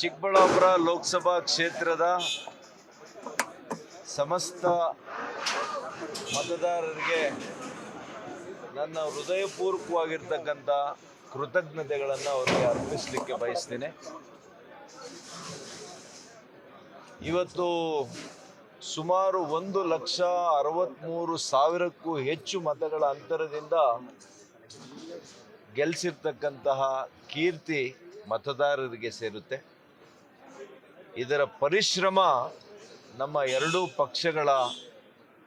ಚಿಕ್ಕಬಳ್ಳಾಪುರ ಲೋಕಸಭಾ ಕ್ಷೇತ್ರದ ಸಮಸ್ತ ಮತದಾರರಿಗೆ ನನ್ನ ಹೃದಯಪೂರ್ವಕವಾಗಿರ್ತಕ್ಕಂಥ ಕೃತಜ್ಞತೆಗಳನ್ನು ಅವರಿಗೆ ಅರ್ಪಿಸಲಿಕ್ಕೆ ಬಯಸ್ತೇನೆ. ಇವತ್ತು ಸುಮಾರು ಒಂದು ಲಕ್ಷ ಅರವತ್ತ್ಮೂರು ಸಾವಿರಕ್ಕೂ ಹೆಚ್ಚು ಮತಗಳ ಅಂತರದಿಂದ ಗೆಲ್ಲಿಸಿರ್ತಕ್ಕಂತಹ ಕೀರ್ತಿ ಮತದಾರರಿಗೆ ಸೇರುತ್ತೆ. ಇದರ ಪರಿಶ್ರಮ ನಮ್ಮ ಎರಡೂ ಪಕ್ಷಗಳ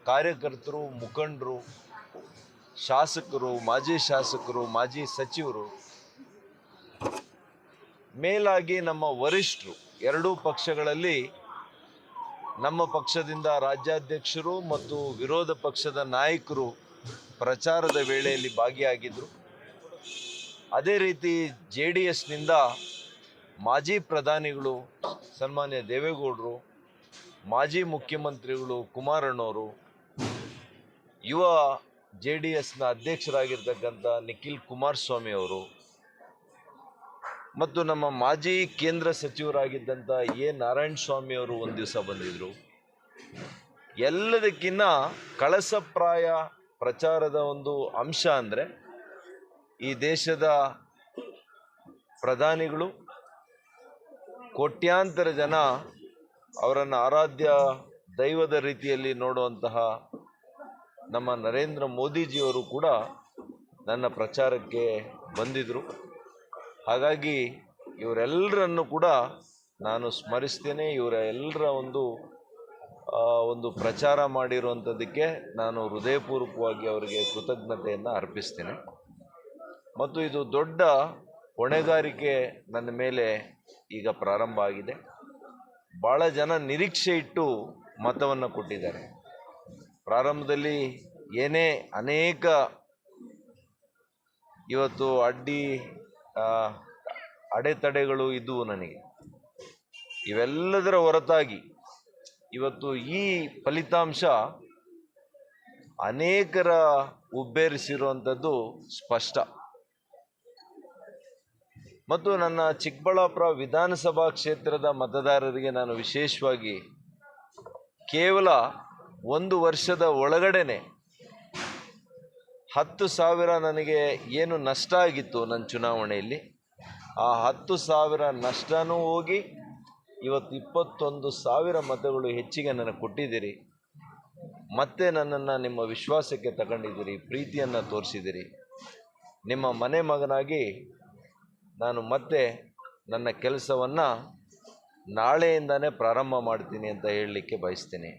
ಕಾರ್ಯಕರ್ತರು, ಮುಖಂಡರು, ಶಾಸಕರು, ಮಾಜಿ ಶಾಸಕರು, ಮಾಜಿ ಸಚಿವರು, ಮೇಲಾಗಿ ನಮ್ಮ ವರಿಷ್ಠರು, ಎರಡೂ ಪಕ್ಷಗಳಲ್ಲಿ ನಮ್ಮ ಪಕ್ಷದಿಂದ ರಾಜ್ಯಾಧ್ಯಕ್ಷರು ಮತ್ತು ವಿರೋಧ ಪಕ್ಷದ ನಾಯಕರು ಪ್ರಚಾರದ ವೇಳೆಯಲ್ಲಿ ಭಾಗಿಯಾಗಿದ್ದರು ಅದೇ ರೀತಿ ಜೆ ಡಿ ಎಸ್ನಿಂದ ಮಾಜಿ ಪ್ರಧಾನಿಗಳು ಸನ್ಮಾನ್ಯ ದೇವೇಗೌಡರು, ಮಾಜಿ ಮುಖ್ಯಮಂತ್ರಿಗಳು ಕುಮಾರಣ್ಣವರು, ಯುವ ಜೆ ಡಿ ಎಸ್ನ ಅಧ್ಯಕ್ಷರಾಗಿರ್ತಕ್ಕಂಥ ನಿಖಿಲ್ ಕುಮಾರಸ್ವಾಮಿ ಅವರು ಮತ್ತು ನಮ್ಮ ಮಾಜಿ ಕೇಂದ್ರ ಸಚಿವರಾಗಿದ್ದಂಥ ಎ ನಾರಾಯಣ ಸ್ವಾಮಿ ಅವರು ಒಂದು ದಿವಸ ಬಂದಿದ್ದರು ಎಲ್ಲದಕ್ಕಿಂತ ಕಳಸಪ್ರಾಯ ಪ್ರಚಾರದ ಒಂದು ಅಂಶ ಅಂದರೆ ಈ ದೇಶದ ಪ್ರಧಾನಿಗಳು ಕೋಟ್ಯಾಂತರ ಜನ ಅವರನ್ನು ಆರಾಧ್ಯ ದೈವದ ರೀತಿಯಲ್ಲಿ ನೋಡುವಂತಹ ನಮ್ಮ ನರೇಂದ್ರ ಮೋದಿಜಿಯವರು ಕೂಡ ನನ್ನ ಪ್ರಚಾರಕ್ಕೆ ಬಂದಿದ್ದರು ಹಾಗಾಗಿ ಇವರೆಲ್ಲರನ್ನು ಕೂಡ ನಾನು ಸ್ಮರಿಸ್ತೇನೆ. ಇವರ ಎಲ್ಲರ ಒಂದು ಒಂದು ಪ್ರಚಾರ ಮಾಡಿರುವಂಥದ್ದಕ್ಕೆ ನಾನು ಹೃದಯಪೂರ್ವಕವಾಗಿ ಅವರಿಗೆ ಕೃತಜ್ಞತೆಯನ್ನು ಅರ್ಪಿಸ್ತೇನೆ. ಮತ್ತು ಇದು ದೊಡ್ಡ ಹೊಣೆಗಾರಿಕೆ ನನ್ನ ಮೇಲೆ ಈಗ ಪ್ರಾರಂಭ ಆಗಿದೆ. ಭಾಳ ಜನ ನಿರೀಕ್ಷೆ ಇಟ್ಟು ಮತವನ್ನು ಕೊಟ್ಟಿದ್ದಾರೆ. ಪ್ರಾರಂಭದಲ್ಲಿ ಏನೇ ಅನೇಕ ಇವತ್ತು ಅಡ್ಡಿ ಅಡೆತಡೆಗಳು ಇದ್ದವು ನನಗೆ. ಇವೆಲ್ಲದರ ಹೊರತಾಗಿ ಇವತ್ತು ಈ ಫಲಿತಾಂಶ ಅನೇಕರ ಉಬ್ಬೇರಿಸಿರುವಂಥದ್ದು ಸ್ಪಷ್ಟ. ಮತ್ತು ನನ್ನ ಚಿಕ್ಕಬಳ್ಳಾಪುರ ವಿಧಾನಸಭಾ ಕ್ಷೇತ್ರದ ಮತದಾರರಿಗೆ ನಾನು ವಿಶೇಷವಾಗಿ ಕೇವಲ ಒಂದು ವರ್ಷದ ಒಳಗಡೆನೆ ಹತ್ತು ಸಾವಿರ ನನಗೆ ಏನು ನಷ್ಟ ಆಗಿತ್ತು ನನ್ನ ಚುನಾವಣೆಯಲ್ಲಿ. ಆ ಹತ್ತು ಸಾವಿರ ನಷ್ಟನೂ ಹೋಗಿ ಇವತ್ತು ಇಪ್ಪತ್ತೊಂದು ಸಾವಿರ ಮತಗಳು ಹೆಚ್ಚಿಗೆ ನನಗೆ ಕೊಟ್ಟಿದ್ದೀರಿ. ಮತ್ತೆ ನನ್ನನ್ನು ನಿಮ್ಮ ವಿಶ್ವಾಸಕ್ಕೆ ತಗೊಂಡಿದ್ದೀರಿ, ಪ್ರೀತಿಯನ್ನು ತೋರಿಸಿದ್ದೀರಿ. ನಿಮ್ಮ ಮನೆ ಮಗನಾಗಿ ನಾನು ಮತ್ತೆ ನನ್ನ ಕೆಲಸವನ್ನು ನಾಳೆಯಿಂದನೇ ಪ್ರಾರಂಭ ಮಾಡ್ತೀನಿ ಅಂತ ಹೇಳಲಿಕ್ಕೆ ಬಯಸ್ತೀನಿ.